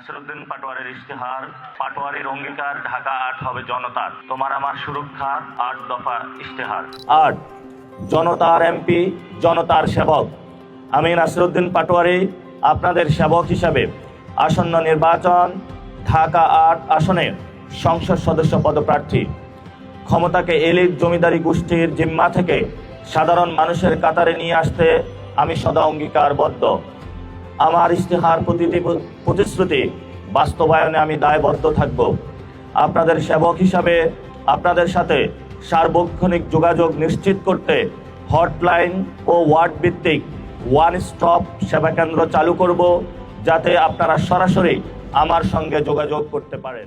নাসিরুদ্দিন পাটোয়ারির ইশতেহার, পাটোয়ারির অঙ্গীকার ঢাকা আট হবে জনতার। তোমার আমার সুরক্ষা আট দফা ইশতেহার। আট, জনতার এমপি, জনতার সেবক। আমি নাসিরুদ্দিন পাটোয়ারি, আপনাদের সেবক হিসাবে আসন্ন নির্বাচন ঢাকা আট আসনে সংসদ সদস্য পদপ্রার্থী। ক্ষমতাকে এলিট জমিদারি গোষ্ঠীর জিম্মা থেকে সাধারণ মানুষের কাতারে নিয়ে আসতে আমি সদা অঙ্গীকারবদ্ধ। আমার ইশতেহার প্রতিটি প্রতিশ্রুতি বাস্তবায়নে আমি দায়বদ্ধ থাকব। আপনাদের সেবক হিসাবে আপনাদের সাথে সার্বক্ষণিক যোগাযোগ নিশ্চিত করতে হটলাইন ও ওয়ার্ড ভিত্তিক ওয়ান স্টপ সেবা কেন্দ্র চালু করব, যাতে আপনারা সরাসরি আমার সঙ্গে যোগাযোগ করতে পারেন।